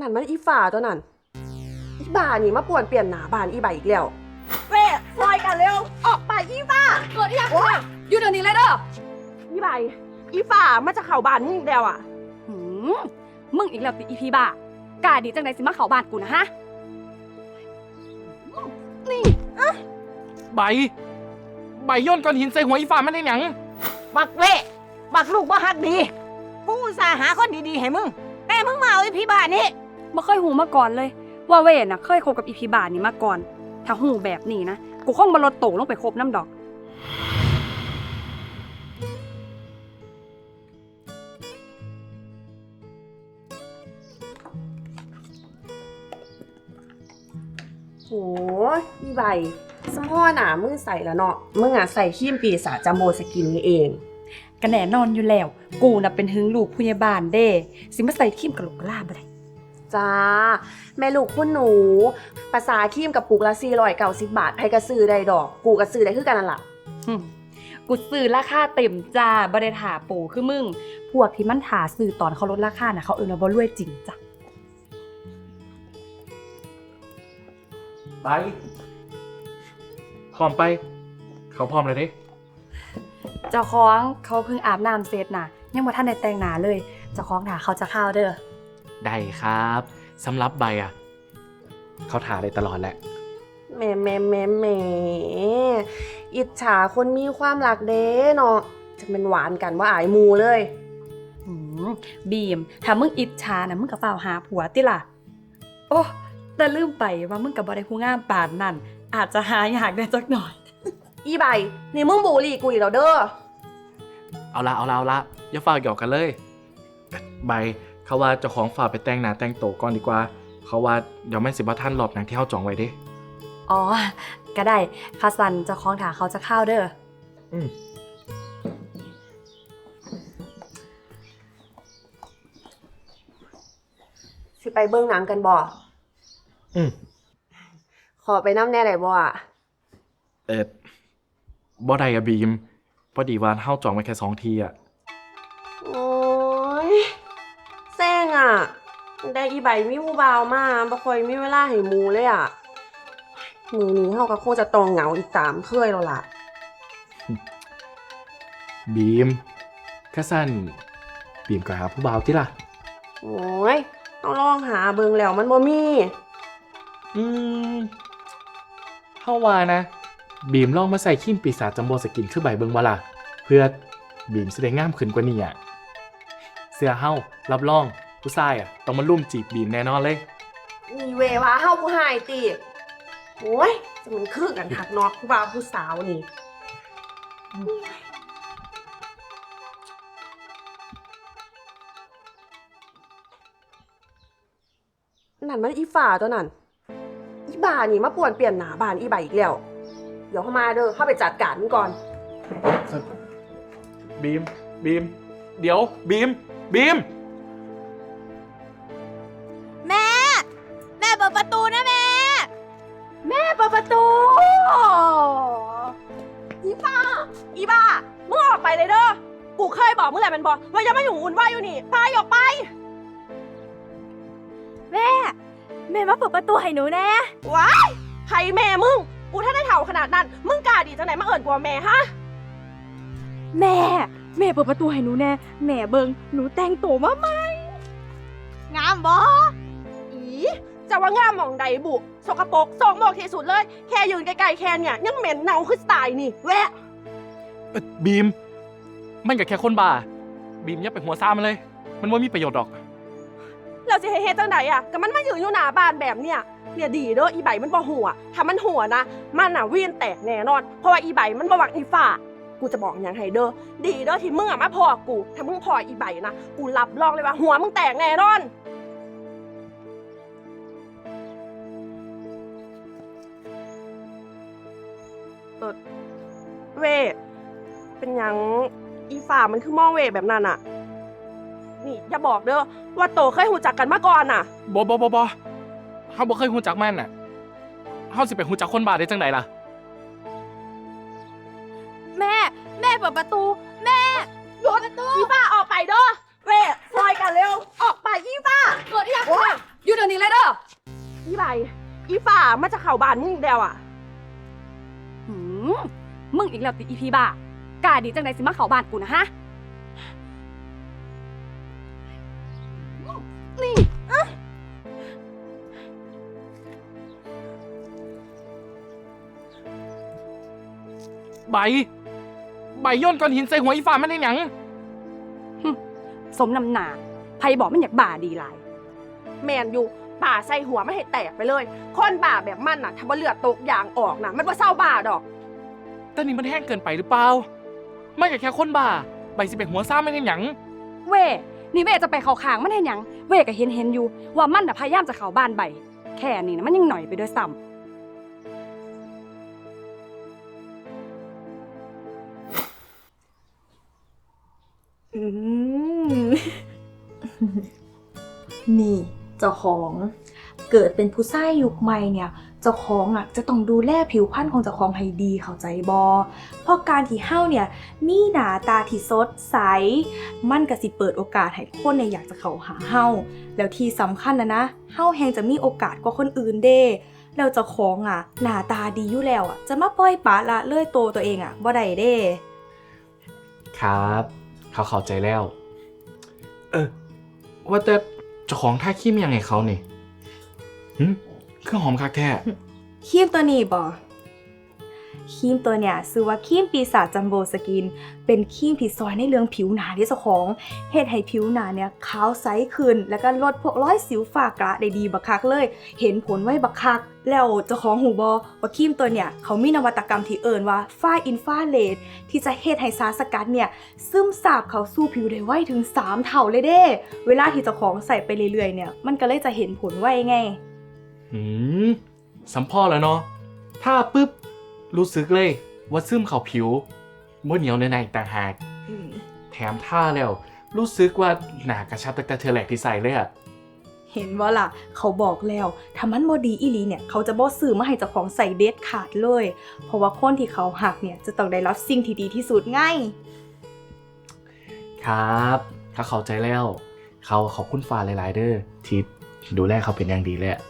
นั่นมันอีฝ่าตัวนั้นอีบ่านี่มาป่วนเปลี่ยนหนาบานอีบ่าอีกแล้วเว้ซอยกันเร็ว ออกไปอีฟ้าเกิดอีหยังขึ้นอยู่เดี๋ยวนี้เลยเด้ออีบ่าอีฝ่ามาจะเข่าบานมึงอีกแล้วอะหืมมึงอีกแล้วติอีพีบ้ากล้าดีจังไดสิมาเข้าบ้านกูนะฮะใบ ใบโย่นก้อนหินใส่หัวอีฟ้ามันได้หยังบักเว้บักลูกบ่ฮักดี กูอุตส่าห์หาคนดีๆให้มึง แต่มึงมาเอาไอ้พี่บ้านนี่ บ่เคยหูมาก่อนเลย ว่าเวน่ะเคยคบกับอีพีบานี่มาก่อน ถ้าหูแบบนี้นะ กูคงบ่ลดโตลงไปคบน้ำดอก โหอีใบสมพ่อหนามึงใส่แล้วเนาะ มึงอะใส่ขี้มปีศาจจัมโบสกินนี่เอง ก็แน่นอนอยู่แล้ว กูน่ะเป็นหึงลูกผู้ใหญ่บ้านเด้ สิมาใส่ขี้มกะโหลกกะลาบ่ได้ จ้า แม่ลูกคุณหนู ภาษาขี้มกับปุกละสี่ร้อยเก้าสิบบาทไพกระซื้อได้ดอก กูกระซื้อได้คือกันนั่นล่ะหึกูซื้อราคาเต็มจ้าบ่ได้ถาโปคือมึง พวกที่มันถาซื้อตอนเขาลดราคาน่ะเขาเอิ้นว่าบ่รวยจริงจ้ะใบพร้อมไป เขาพร้อมเลยเด้เจ้าของเขาเพิ่งอาบน้ำเสร็จน่ะ ยังบ่ทันได้แต่งหน้าเลย เจ้าของถาเขาจะเข้าวเด้อ ได้ครับสำหรับใบอะ เขาถ่าได้ตลอดแหละ แหม่แหม่แหม่แหม่อิจฉาคนมีความรักเด้เนาะจะเป็นหวานกันว่าอายหมูเลยหืมบีม ถ้ามึงอิจฉานะมึงก็เฝ้าวหาผัวติล่ะ โอ้แต่ลืมไปว่ามึงกับบ่ได้ผู้งามปานนั่น อาจจะหายากได้จักหน่อย อีใบนี่มึงบูลลี่กูอีกแล้วเด้อ เอาละเอาละเอาละอย่าฝากหยอกกันเลย ใบ เขาว่าเจ้าของฝากไปแต่งหน้าแต่งโตวก่อนดีกว่า เขาว่าเดี๋ยวแม่นสิบ่ท่านรอบหนังที่เฮาจองไว้เด้ อ๋อ ก็ได้คาสันเจ้าของถาเขาจะเข้าวเด้ออืมสิไปเบิ่งหนังกันบ่ อืมขอไปน้ำแน่ไหนบ่อะเอ็ดบ่ได้อะบีม พอดีว่าเฮาจองไว้แค่สองทีอะ ได้อีใบมีผู้บ่าวมาบ่ค่อยมีเวลาให้หมูเลยอะมือนี้เฮาก็คงจะต้องเหงาอีกตามเคยแล้วล่ะ บีมแค่สั้นบีมก็หาผู้บ่าวที่ล่ะ โอ้ยต้องลองหาเบิ่งแล้วมันบ่มี อืมเฮาว่านะ บีมลองมาใส่ขี้มปีศาจจัมโบสกินคือใบเบิงว่าล่ะ เพื่อบีมสิได้งามขึ้นกว่านี้อะเสื้อเฮารับรอง ผู้ชายอะต้องมาลุ่มจีบบีมแน่นอนเลย มีเวว่าเฮาผู้หายติโอ้ยจะมันคือกันทักเนอกผู้บ่าวผู้สาวนี่นั่นมันอีฝ่าตัวนั้นอีบ่านี่มาป่วนเปลี่ยนหนาบานอีบ่าอีกแล้ว เดี๋ยวเข้ามาเด้อเข้าไปจัดการมันก่อน บีม บีม เดี๋ยว บีม บีมแม่ กูเคยบอกมึงแหละมันบอกว่าอย่ามาอยู่วุ่นวายอยู่นี่ไปออกไป แม่ แม่มาเปิดประตูให้หนูแน่ว้ายใครแม่มึง กูถ้าได้เถ่าขนาดนั้น มึงกล้าดีจังไหนมาเอิญกว่าแม่ฮะ แม่ แม่เปิดประตูให้หนูแน่แม่เบิงหนูแต่งตัวมาใหม่งามบ่อีจะว่างามหมองใดบุสกปรกสองหมอกที่สุดเลย แค่ยืนไกลๆแค่เนี่ยยังเหม็นเน่าขึ้นสไตล์นี่แวะเอ้ยบีม มันกับแค่คนบ้า บีมอย่าไปหัวซ่ามันเลย มันว่มีประโยชน์ดอก เราจะเฮ็ดจังไดอะก็มันมายืนอยู่หน้าบ้านแบบเนี่ยเนี่ยดีเด้ออีใบมันบ่หัวถ้ามันหัวนะ มันน่ะเวียนแตกแน่นอน เพราะว่าอีใบมันบ่หวังอีฝ่า กูจะบอกอย่างให้เด้อดีเด้อที่มึงอะมาพอกู ถ้ามึงพออีใบนะ กูรับรองเลยว่าหัวมึงแตกแน่นอนเออเวเป็นหยัง อีฝ่ามันคือมองเวแบบนั้นอะนี่อย่าบอกเด้อว่าโตเคยหูจักกันมาก่อนน่ะบอบอบอบอเขาบ่เคยหูจักมันน่ะเขาสิไปหูจักคนบ้าได้จังไดล่ะ แม่ แม่เปิดประตู แม่หยุดอีฟ้าออกไปเด้อเว่ซอยกันเร็ว ออกไปอีฟ้าเกิดอีหยังขึ้นอยู่ามันจะเข้าบ้านมึงอีกแล้วอะหืมมึงอีกแล้วติอีพีบ้า กล้าดีจังไดสิมาเข้าบ้านกูนะฮะ นี่ ใบ ใบย่นก้อนหินใส่หัวอีฟ้ามันได้หยัง สมนำหนาไพบอกมันอยากบ่าดีหลาย แมนอยู่ป่าใส่หัวไม่ให้แตกไปเลย คนบ่าแบบมันน่ะถ้าบ่เลือดตกยางออกนะมันว่าเศร้าบ่าดอก แต่นี่มันแห้งเกินไปหรือเปล่า ไม่กับแค่คนบ้า ใบสิเป็นหัวซ่าไม่ได้หยัง เว่นี่เว่จะไปเข้าข้างมันเห็นหยัง เว่ก็เห็นเห็นอยู่ ว่ามันน่ะพยายามจะเข้าบ้านใบ แค่นี้นะมันยังหน่อยไปด้วยซ้ำอืมนี่เจ้าของเกิดเป็นผู้ชายยุคใหม่เนี่ยเจ้าของอะจะต้องดูแลผิวพรรณของเจ้าของให้ดีเข้าใจบอเพราะการที่เฮ้าเนี่ยมีหน้าตาที่สดใส มันก็สิเปิดโอกาสให้คนเนี่ยอยากจะเข้าหาเฮ้าแล้วที่สำคัญนะนะเฮ้าแหงจะมีโอกาสกว่าคนอื่นเด้แล้วเจ้าของอะหน้าตาดีอยู่แล้วอะจะมาปล่อยปละละเลื่อยโตวตัวเองอะบ่ได้เด้ ครับ เขาเข้าใจแล้ว เออว่าแต่เจ้าของท่าขี้มยังไงเขานี่หึเครื่องหอมคักแท้ครีมตัวนี้บอครีมตัวเนี่ยชื่อว่าครีมปีศาจจัมโบสกิน เป็นครีมที่ซอยในเรื่องผิวหนาที่เจ้าของเฮ็ดให้ผิวหนาเนี่ยขาวใสขึ้น แล้วก็ลดพวกรอยสิวฝ้ากระได้ดีบักคักเลย เห็นผลไว้บักคัก แล้วเจ้าของหูบอว่าครีมตัวเนี่ยเขามีนวัตกรรมที่เอิ่นว่าฝ้าอินฟาเรดที่จะเฮ็ดให้สารสกัดเนี่ยซึมซาบเข้าสู่ผิวได้ไวถึง 3 เท่าเลยเด้ เวลาที่เจ้าของใส่ไปเรื่อยๆเนี่ยมันก็เลยจะเห็นผลไวไง หืมสัมพ่อแล้วเนาะถ้าปุ๊บ รู้สึกเลยว่าซึมเข้าผิวบ่เหนียวในในอีกต่างหาก แถมท่าแล้ว รู้สึกว่าหนากระชับตั้งแต่เธอแหลกที่ใส่เลยอะเห็นว่าล่ะ เขาบอกแล้วถ้ามันบอดีอีหลีเนี่ย เขาจะบอซื้อมาให้เจ้าของใส่เด็ดขาดเลย เพราะว่าคนที่เขาหักเนี่ยจะต้องได้รับสิ่งที่ดีที่สุดไง่ายครับ ถ้าเข้าใจแล้ว เขาขอบคุณฟ้าหลายๆเด้อที่ดูแลเขาเป็นอย่างดีเลยอะ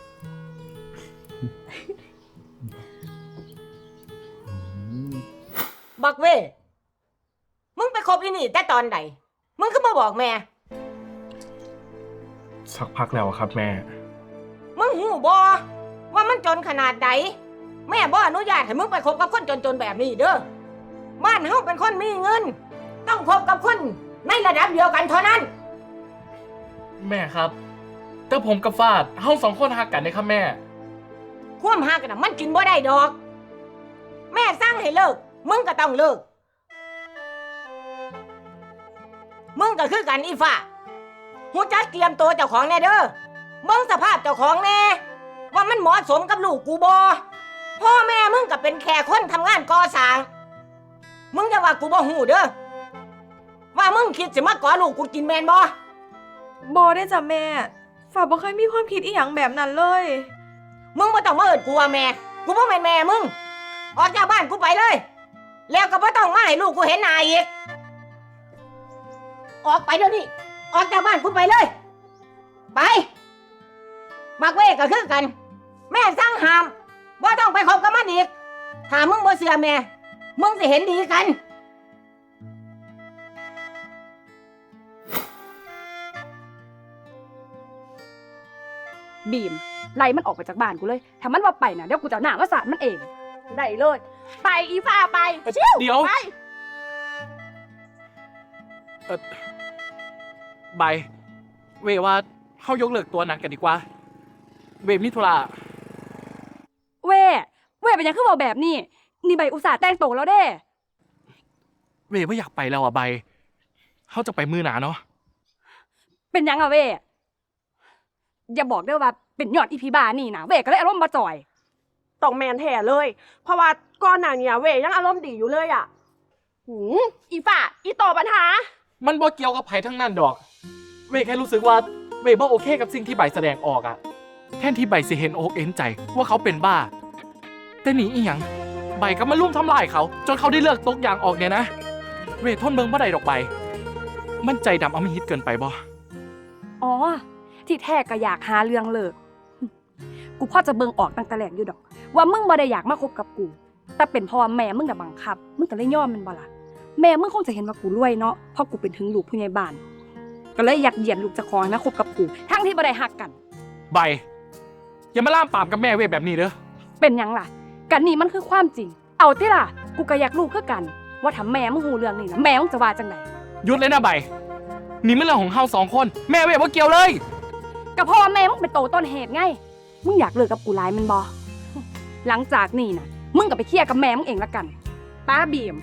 บักเว้ยมึงไปคบอีนี่แต่ตอนใดมึงก็มาบอกแม่ สักพักแล้วครับแม่ มึงหูบอว่ามันจนขนาดใดแม่บ่อนุญาตให้มึงไปคบกับคนจนๆแบบนี้เด้อบ้านเฮาเป็นคนมีเงิน ต้องคบกับคนในระดับเดียวกันเท่านั้น แม่ครับ แต่ผมกับฟาดเฮาสองคนหักกันนะครับแม่ ความหักน่ะมันกินบ่ได้ดอก แม่สั่งให้เลิก มึงก็ต้องเลิก มึงก็คือกันอีฟ้าหูจักเตรียมตัวเจ้าของแน่เด้อเบิ่งสภาพเจ้าของแน่ ว่ามันเหมาะสมกับลูกกูบอพ่อแม่มึงก็เป็นแค่คนทำงานก่อสร้าง มึงจะว่ากูบ่หูเด้อ ว่ามึงคิดสิมาก่อลูกกูกินแมนบ่บอได้จ้ะแม่ ฝาบ่เคยมีความคิดอีหยังแบบนั้นเลย มึงบ่ต้องมาเอิดกูว่าแม่ กูบ่แม่นแม่มึง ออกจากบ้านกูไปเลย แล้วก็บ่ต้องมาให้ลูกกูเห็นหน้าอีก ออกไปเดี๋ยวนี้ ออกจากบ้านกูไปเลย ไปบักเว้ก็คือกัน แม่สั่งห้ามว่าต้องไปคบกับมันอีกถ้ามึงบ่เชื่อแม่ มึงสิเห็นดีกัน บีม ไล่มันออกไปจากบ้านกูเลย ถ้ามันว่าไปนะเดี๋ยวกูจะเอาหน้ามาสาดมันเอง ได้เลย ไปอีฟ้าไปเดี๋ยว ไปเออใบายเวว่าเฮายกเลิกตัวนั้นกันดีกว่า เวมิธุระเว่เว่เป็นหยังคือบอกแบบนี้ นี่ใบอุตส่าห์แต่งโตวแล้วเด้ เวไม่อยากไปแล้วอะใบเฮาจะไปมือหนาเนาะเป็นหยังอะเว่อย่าบอกเด้อว่า เป็นยอดอีพีบานี่นะเว่ก็เลยอารมณ์มาจ่อย ต้องแมนแท้เลย เพราะว่าก่อนหน้านี้เวยยังอารมณ์ดีอยู่เลยอะหืมอีฝ่าอีโตปัญหา มันบ่เกี่ยวกับไผทั้งนั้นดอก เวแค่รู้สึกว่าเวบ่โอเคกับสิ่งที่ใบแสดงออกอะแทนที่ใบสิเห็นอกเอ็นใจว่าเขาเป็นบ้า แต่หนีอีหยังใบก็มาลุ่มทำลายเขา จนเขาได้เลิกตกยางออกเนี่ยนะ เวทนเบิงบ่ได้ดอกใบ มันใจดำอำมหิตเกินไปบ่อ๋อ ที่แท้ก็อยากหาเรื่องเลิก กูพอจะเบิ่งออกตั้งแต่แรกอยู่ดอก ว่ามึงบ่ได้อยากมาคบกับกู แต่เป็นเพราะว่าแม่มึงน่ะบังคับ มึงก็เลยยอมแมันบ่ล่ะแม่มึงคงจะเห็นว่ากูรวยเนาะเพราะกูเป็นถึงลูกผู้ใหญ่บ้าน ก็เลยอยากเหยียดลูกเจะคองมาคบกับกู ทั้งที่บ่ได้ฮักกัน ใบ อย่ามาล่ามปามกับแม่เวยแบบนี้เด้อเป็นหยังล่ะกันนี่มันคือความจริง เอาติล่ะ กูก็อยากรู้คือกัน ว่าถ้าแม่มึงหูเรื่องนี้นะแม่มึงจะว่าจังไดหยุดเลยนะใบ นี่ไม่เรื่องของเฮาสองคน แม่เวยว่าเกี่ยวเลย ก็เพราะว่าแม่มึงเป็นโตต้นเหตุไง มึงอยากเลิกกับกูไลายมันบอหลังจากนี่นะมึงก็ไปเคลียร์กับแม่มึงเองละกัน ป้าบีม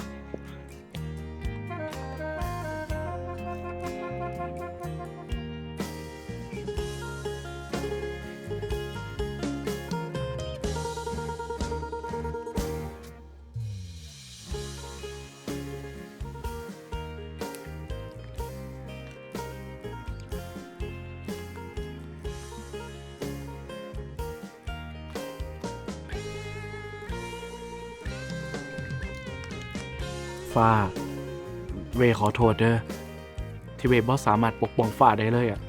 ฟ้า เวขอโทษเด้อที่เวบอสามารถปกป้องฟ้าได้เลยอะ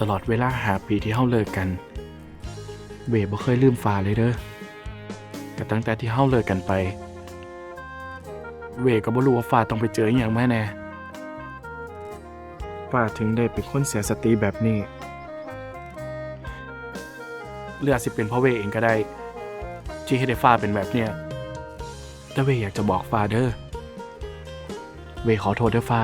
ตลอดเวลาหาปีที่เฮาเลิกกัน เวบ่เคยลืมฟ้าเลยเด้อแต่ตั้งแต่ที่เฮาเลิกกันไป เวก็บ่รู้ว่าฟ้าต้องไปเจออย่างแม่แน่ฟ้าถึงได้เป็นคนเสียสติแบบนี้เรืออาจสิเป็นเพราะเวเองก็ได้ ที่ให้ได้ฟ้าเป็นแบบเนี้ย แต่เวอยากจะบอกฟ้าเด้อเวขอโทษเด้อฟ้า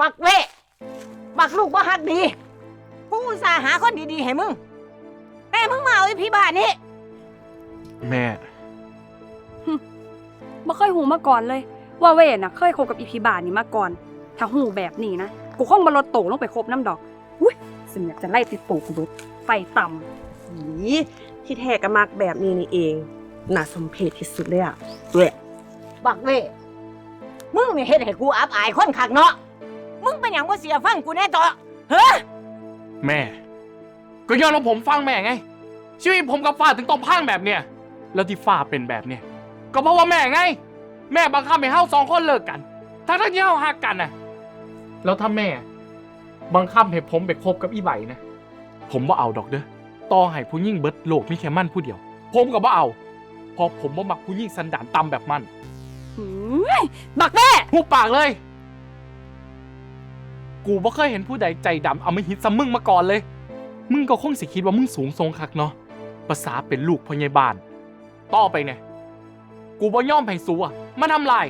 บักเวะบักลูกบ่ฮักดีกูอุตส่าห์หาคนดีๆให้มึง แต่มึงมาเอาไอ้พี่บ้านนี่ แม่ บ่เคยหูมาก่อนเลย ว่าเวนน่ะ เคยคบกับอีพีบานนี่มาก่อน ถ้าหูแบบนี้นะ กูคงบ่ลดโตลงไปคบน้ำดอก อุ้ยสิอยากจะไล่ติดตูกูเบิดไฟต่อีที่แท้ก็มักแบบนี้นี่เองน่าสมเพชที่สุดเลยอะเว้ยบักเวะมึงนี่เฮ็ดให้กูอับอายคนคักเนาะ มึงเป็นหยังบ่เสียฟังกูแน่ต่อเฮ้อแม่ ก็ย้อนว่าผมฟังแม่ไง ชีวิตผมกับฟ้าถึงต้องพังแบบเนี้ยแล้วที่ฟ้าเป็นแบบเนี้ยก็เพราะว่าแม่ไง แม่บังคับให้เฮาสองคนเลิกกัน ทั้งทั้งที่เฮาหักกันน่ะ แล้วถ้าแม่ บังคับให้ผมไปคบกับอีใบนะ ผมบ่เอาดอกเด้อต่อให้ผู้ยิ่งเบิดโลกมีแค่มั่นผู้เดียว ผมก็บ่เอาเพราะผมบ่มักผู้ยิ่งสันดานต่ำแบบมันำหืมบักแม่หูปากเลย กูบ่เคยเห็นผู้ใดใจดำเอามาหิตซ้ำมึงมาก่อนเลย มึงก็คงสิคิดว่ามึงสูงทรงคักเนาะภาษาเป็นลูกพยาบาล ต่อไปเนี่ย กูบ่ยอมให้สูอะมาทำลาย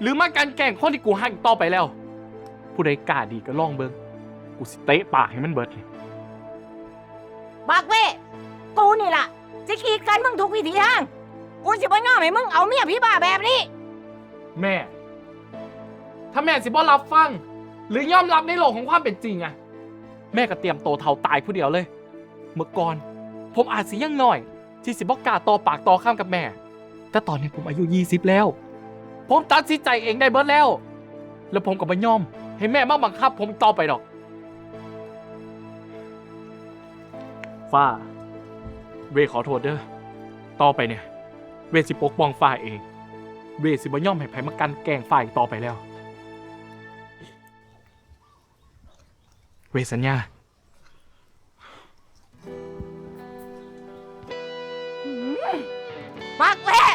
หรือมาการแกล้งคนที่กูหักอีกต่อไปแล้ว ผู้ใดกล้าดีก็ลองเบิงกูสิเตะปากให้มันเบิดเลยบักเวะกูนี่ล่ะจะกีดกันมึงทุกวิถีทาง กูสิบ่ยอมให้มึงเอาเมียพี่บ้าแบบนี้ แม่ ถ้าแม่สิบ่รับฟัง หรือยอมรับในโลกของความเป็นจริงอะแม่ก็เตรียมโตวเท่าตายผู้เดียวเลย เมื่อก่อน ผมอาจสิยังน้อย ที่สิบอกกล้าต่อปากต่อข้ามกับแม่ แต่ตอนนี้ผมอายุ 20 แล้ว ผมตัดสินใจเองได้เบิดแล้ว แล้วผมก็บ่ยอม ให้แม่มาบังคับผมต่อไปดอก ฟ้า เวขอโทษเด้อ ต่อไปเนี่ย เวสิปกป้องฟ้าเอง เวสิบ่ยอมให้ไผมากันแกล้งฝ่ายต่อไปแล้ว เวสัญญาบักเวะ